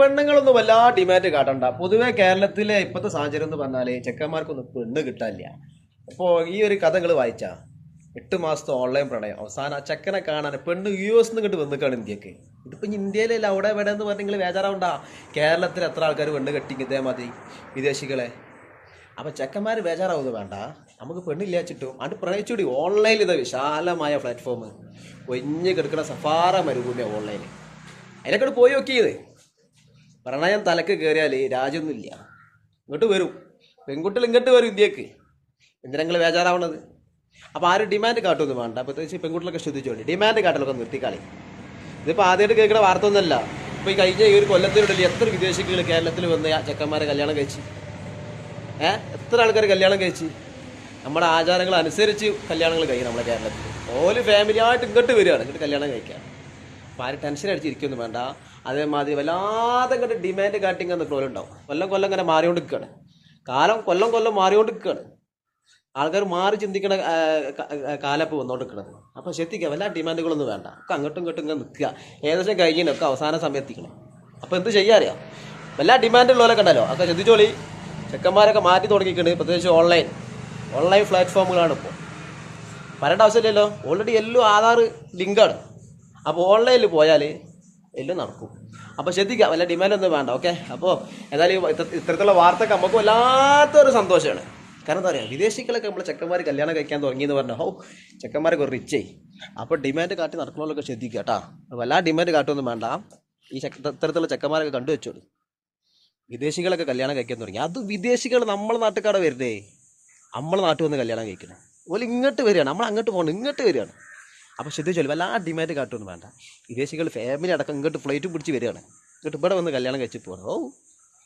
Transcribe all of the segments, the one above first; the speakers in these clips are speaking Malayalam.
പെണ്ണുങ്ങളൊന്നും വല്ലാ ഡിമാൻഡ് കാട്ടണ്ട. പൊതുവെ കേരളത്തിലെ ഇപ്പോഴത്തെ സാഹചര്യം എന്ന് പറഞ്ഞാൽ ചെക്കന്മാർക്കൊന്നും പെണ്ണ് കിട്ടാനില്ല. അപ്പോൾ ഈ ഒരു കഥ നിങ്ങൾ വായിച്ചാ? എട്ട് മാസത്തെ ഓൺലൈൻ പ്രണയം. അവസാനം ആ ചെക്കനെ കാണാൻ പെണ്ണ് യു എസ് നിന്ന് ഇങ്ങോട്ട് വന്നിക്കാണ് ഇന്ത്യയ്ക്ക്. ഇതിപ്പോൾ ഇന്ത്യയിലല്ല അവിടെ ഇവിടെ എന്ന് പറഞ്ഞ് ബേജാറാവണ്ട? കേരളത്തിൽ എത്ര ആൾക്കാർ പെണ്ണ് കെട്ടി ഇതേമാതിരി വിദേശികളെ? അപ്പോൾ ചെക്കന്മാർ ബേജാറാവുന്നത് വേണ്ട. നമുക്ക് പെണ്ണില്ല വെച്ചിട്ടും. അത് പ്രണയിച്ചുകൂടി ഓൺലൈനിൽ ഇത് വിശാലമായ പ്ലാറ്റ്ഫോം ഒഞ്ഞ് കിടക്കുന്ന സഫാറ മരുഭൂമിയാണ് ഓൺലൈനിൽ അതിനൊക്കെ പോയി നോക്കിയത്. പ്രണയം തലക്ക് കയറിയാൽ രാജ്യമൊന്നുമില്ല ഇങ്ങോട്ട് വരും. പെൺകുട്ടികൾ ഇങ്ങോട്ട് വരും ഇന്ത്യയ്ക്ക്. എന്തിനാ നിങ്ങൾ ബേജാറാവണത്? അപ്പോൾ ആരും ഡിമാൻഡ് കാട്ടൊന്നും വേണ്ട. പ്രത്യേകിച്ച് പെൺകുട്ടികളൊക്കെ ശ്രദ്ധിച്ചുകൊണ്ട് ഡിമാൻഡ് കാട്ടലൊക്കെ നിർത്തിക്കളി. ഇതിപ്പോൾ ആദ്യമായിട്ട് കേൾക്കുന്ന വാർത്ത ഒന്നുമല്ല ഇപ്പോൾ ഈ കഴിഞ്ഞ ഈ ഒരു കൊല്ലത്തിനുള്ളിൽ എത്ര വിദേശികൾ കേരളത്തിൽ വന്ന് ചെക്കന്മാരെ കല്യാണം കഴിച്ചു? ഏ? എത്ര ആൾക്കാർ കല്യാണം കഴിച്ചു? നമ്മുടെ ആചാരങ്ങൾ അനുസരിച്ച് കല്യാണങ്ങൾ കഴിയും നമ്മുടെ കേരളത്തിൽ. ഓൽ ഫാമിലി ആയിട്ട് ഇങ്ങോട്ട് വരികയാണ്. ഇങ്ങോട്ട് കല്യാണം കഴിക്കാൻ. അപ്പോൾ ആരും ടെൻഷൻ അടിച്ചിരിക്കൊന്നും വേണ്ട. അതേമാതിരി വല്ലാതെ ഇങ്ങോട്ട് ഡിമാൻഡ് കാട്ടിങ് ഉണ്ടാവും. കൊല്ലം കൊല്ലം ഇങ്ങനെ മാറിക്കൊണ്ട് നിൽക്കുകയാണ് കാലം കൊല്ലം കൊല്ലം മാറിക്കൊണ്ട് നിൽക്കുകയാണ് ആൾക്കാർ മാറി ചിന്തിക്കണ കാലപ്പ് വന്നോണ്ട് നിൽക്കണത് അപ്പോൾ ശ്രദ്ധിക്കുക വല്ല ഡിമാൻഡുകളൊന്നും വേണ്ട. ഒക്കെ അങ്ങോട്ടും ഇങ്ങോട്ടും ഇങ്ങനെ നിൽക്കുക ഏകദേശം കഴിഞ്ഞിട്ടൊക്കെ അവസാന സമയം എത്തിക്കണം അപ്പോൾ എന്ത് ചെയ്യാൻ അറിയാം? വല്ല ഡിമാൻഡുള്ളവരെ ഉണ്ടല്ലോ ഒക്കെ ശ്രദ്ധിച്ചോളി. ചെക്കന്മാരൊക്കെ മാറ്റി തുടങ്ങിയിട്ടുണ്ട് പ്രത്യേകിച്ച് ഓൺലൈൻ ഓൺലൈൻ പ്ലാറ്റ്ഫോമുകളാണ് ഇപ്പോൾ വരേണ്ട ആവശ്യമില്ലല്ലോ. ഓൾറെഡി എല്ലാം ആധാർ ലിങ്കാണ്. അപ്പോൾ ഓൺലൈനിൽ പോയാൽ എല്ലാം നടക്കും. അപ്പോൾ ശ്രദ്ധിക്കാം വല്ല ഡിമാൻഡൊന്നും വേണ്ട ഓക്കെ അപ്പോൾ എന്തായാലും ഇത്ത- ഇത്തരത്തിലുള്ള വാർത്തക്ക് നമുക്ക് വല്ലാത്തൊരു സന്തോഷമാണ് കാരണം എന്താ പറയുക വിദേശികളൊക്കെ നമ്മൾ ചെക്കന്മാർ കല്യാണം കഴിക്കാൻ തുടങ്ങിയെന്ന് പറഞ്ഞാൽ ഹോ ചെക്കന്മാരൊക്കെ റിച്ചേ അപ്പോൾ ഡിമാൻഡ് കാട്ടി നടക്കണമല്ലോ ശ്രദ്ധിക്കുക കേട്ടോ വല്ലാ ഡിമാൻഡ് കാട്ടൊന്നും വേണ്ട. ഈ ഇത്തരത്തിലുള്ള ചെക്കന്മാരൊക്കെ കണ്ടു വെച്ചോളൂ. വിദേശികളൊക്കെ കല്യാണം കഴിക്കാൻ തുടങ്ങി. അത് വിദേശികൾ നമ്മളെ നാട്ടുകാരെ വരുന്നേ. നമ്മളെ നാട്ടിൽ വന്ന് കല്യാണം കഴിക്കണം. അതുപോലെ ഇങ്ങോട്ട് വരികയാണ്. നമ്മൾ അങ്ങോട്ട് പോകണം ഇങ്ങോട്ട് വരികയാണ്. അപ്പോൾ ശ്രദ്ധിച്ചോളൂ വല്ല ആ ഡിമാൻഡ് കാട്ടൊന്നും വേണ്ട വിദേശികൾ ഫാമിലി അടക്കം ഇങ്ങോട്ട് ഫ്ലൈറ്റ് പിടിച്ച് വരികയാണ്. ഇങ്ങോട്ട് ഇവിടെ വന്ന് കല്യാണം കഴിച്ച് പോകണം ഓ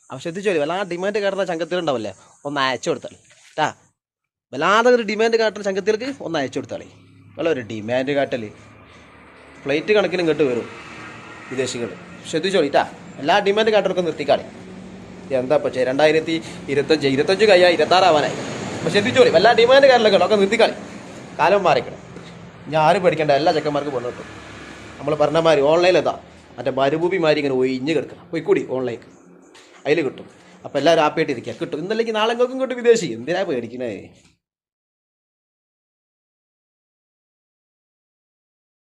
അപ്പോൾ ശ്രദ്ധിച്ചോളൂ വല്ല ഡിമാൻഡ് കാട്ടുന്ന ചങ്കത്തിലുണ്ടാവില്ലേ? ഒന്ന് അയച്ചു കൊടുത്താൽ ട്ടാ. വല്ലാതെ ഒരു ഡിമാൻഡ് കാട്ടുന്ന ചങ്കത്തിലേക്ക് ഒന്ന് അയച്ചു കൊടുത്താളി. വല്ല ഒരു ഡിമാൻഡ് കാട്ടൽ ഫ്ലൈറ്റ് കണക്കിന് ഇങ്ങോട്ട് വരും വിദേശികൾ. ശ്രദ്ധിച്ചോളിട്ടാ എല്ലാ ഡിമാൻഡ് കാട്ടർക്കും നിർത്തിക്കാളി. എന്താ പക്ഷേ രണ്ടായിരത്തി ഇരുപത്തഞ്ച് ഇരുപത്തഞ്ച് കഴിയാ ഇരുപത്താറാവാനായി അപ്പോൾ ശ്രദ്ധിച്ചോളി എല്ലാ ഡിമാൻഡ് കാട്ടിലൊക്കെ ഒക്കെ നിർത്തിക്കാളി. കാലം മാറിക്കണം. ഞാൻ ആരും പേടിക്കേണ്ട എല്ലാ ചെക്കന്മാർക്കും പെണ്ണ് കിട്ടും. നമ്മൾ പറഞ്ഞ മാതിരി ഓൺലൈനിലെത്താ മറ്റേ മരുഭൂമി മാതിരി ഇങ്ങനെ ഒഴിഞ്ഞ് കിടക്കണം പോയിക്കൂടി ഓൺലൈൻ അതിൽ കിട്ടും. അപ്പോൾ എല്ലാവരും ആപ്പായിട്ട് ഇരിക്കുക കിട്ടും. ഇന്നല്ലെങ്കിൽ നാളെ കിട്ടും വിദേശി. എന്തിനാ പേടിക്കണേ?